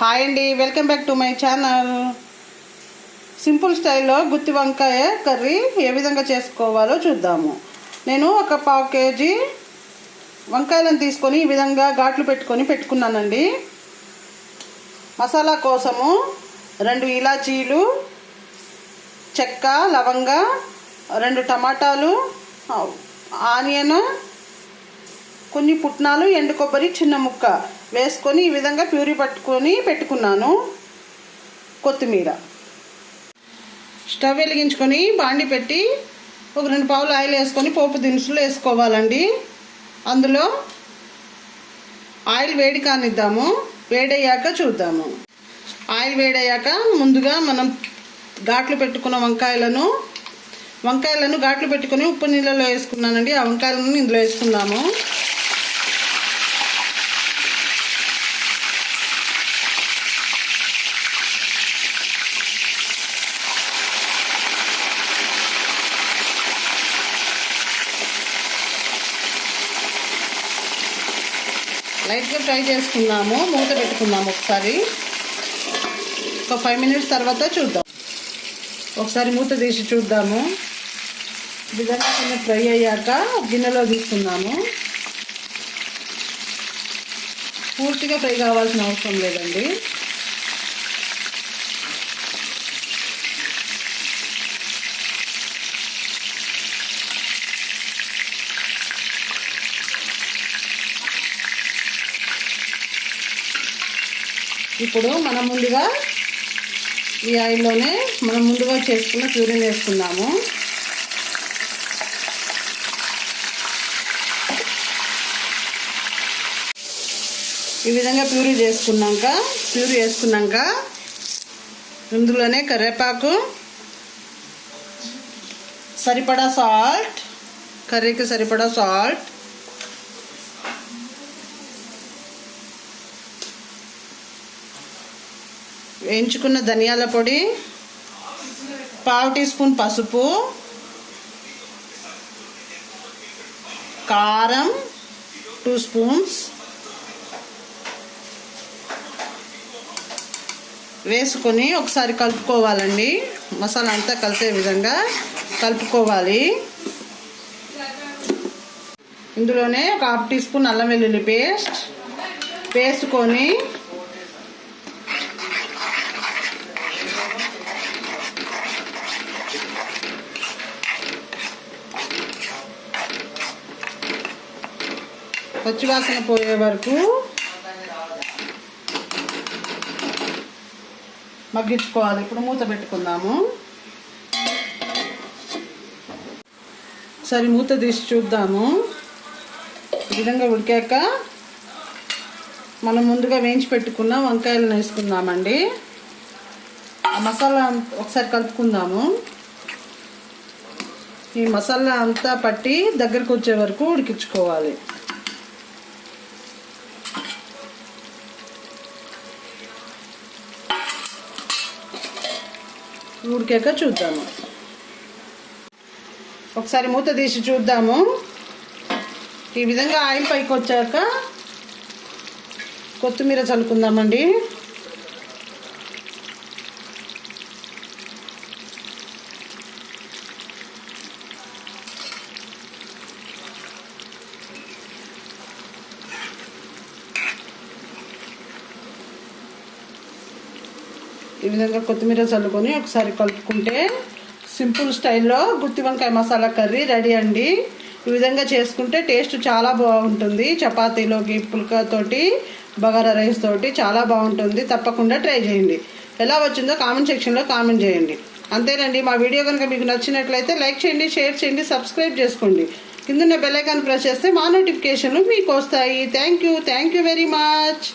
Hi అండి welcome back to my channel. Simple స్టైల్లో గుత్తి వంకాయ కర్రీ ఏ విధంగా చేసుకోవాలో చూద్దాము. నేను ఒక పావు కేజీ వంకాయలను తీసుకొని ఈ విధంగా ఘాట్లు పెట్టుకొని పెట్టుకున్నానండి. మసాలా కోసము రెండు ఇలాచీలు చెక్క లవంగ రెండు టమాటాలు ఆనియన్ కొన్ని పుట్నాలు ఎండు కొబ్బరి చిన్న ముక్క వేసుకొని ఈ విధంగా ప్యూరీ పట్టుకొని పెట్టుకున్నాను. కొత్తిమీర. స్టవ్ వెలిగించుకొని బాండి పెట్టి ఒక రెండు పావులు ఆయిల్ వేసుకొని పోపు దినుసులు వేసుకోవాలండి. అందులో ఆయిల్ వేడి కానిద్దాము. వేడయ్యాక చూద్దాము. ఆయిల్ వేడయ్యాక ముందుగా మనం ఘాట్లు పెట్టుకున్న వంకాయలను వంకాయలను ఘాట్లు పెట్టుకొని ఉప్పు నీళ్ళలో వేసుకున్నానండి. ఆ వంకాయలను ఇందులో వేసుకుందాము. లైట్గా ఫ్రై చేసుకున్నాము మూత పెట్టుకుందాము ఒకసారి. ఒక ఫైవ్ మినిట్స్ తర్వాత చూద్దాం. ఒకసారి మూత తీసి చూద్దాము. విధంగా కొంచెం ఫ్రై అయ్యాక గిన్నెలో తీసుకుందాము. పూర్తిగా ఫ్రై కావాల్సిన అవసరం లేదండి. ఇప్పుడు మనం ముందుగా ఈ ఆయిల్లోనే మనం ముందుగా చేసుకున్న ప్యూరీని వేసుకుందాము. ఈ విధంగా ప్యూరీ చేసుకున్నాక ప్యూరీ వేసుకున్నాక ఇందులోనే కరివేపాకు సరిపడా సాల్ట్ కర్రీకి సరిపడా సాల్ట్ వేయించుకున్న ధనియాల పొడి పావు టీ స్పూన్ పసుపు కారం టూ స్పూన్స్ వేసుకొని ఒకసారి కలుపుకోవాలండి. మసాలా అంతా కలిసే విధంగా కలుపుకోవాలి. ఇందులోనే ఒక హాఫ్ టీ స్పూన్ అల్లం వెల్లుల్లి పేస్ట్ వేసుకొని పచ్చివాసన పోయే వరకు మగ్గించుకోవాలి. ఇప్పుడు మూత పెట్టుకుందాము. సరే మూత తీసి చూద్దాము. ఈ విధంగా ఉడికాక మనం ముందుగా వేయించి పెట్టుకున్న వంకాయలను వేసుకుందామండి. ఆ మసాలా ఒకసారి కలుపుకుందాము. ఈ మసాలా అంతా పట్టి దగ్గరకు వచ్చే వరకు ఉడికించుకోవాలి. ఉడికాక చూద్దాము. ఒకసారి మూత తీసి చూద్దాము. ఈ విధంగా ఆయిల్ పైకి వచ్చాక కొత్తిమీర చల్లుకుందామండి. ఈ విధంగా కొత్తిమీర చల్లుకొని ఒకసారి కలుపుకుంటే సింపుల్ స్టైల్లో గుత్తి వంకాయ మసాలా కర్రీ రెడీ అండి. ఈ విధంగా చేసుకుంటే టేస్ట్ చాలా బాగుంటుంది. చపాతీలోకి పుల్కతోటి బగారా రైస్ తోటి చాలా బాగుంటుంది. తప్పకుండా ట్రై చేయండి. ఎలా వచ్చిందో కామెంట్ సెక్షన్లో కామెంట్ చేయండి. అంతేనండి మా వీడియో కనుక మీకు నచ్చినట్లయితే లైక్ చేయండి షేర్ చేయండి సబ్స్క్రైబ్ చేసుకోండి. కింద బెల్ ఐకాన్ ప్రెస్ చేస్తే మా నోటిఫికేషన్లు మీకు వస్తాయి. Thank you thank you very much.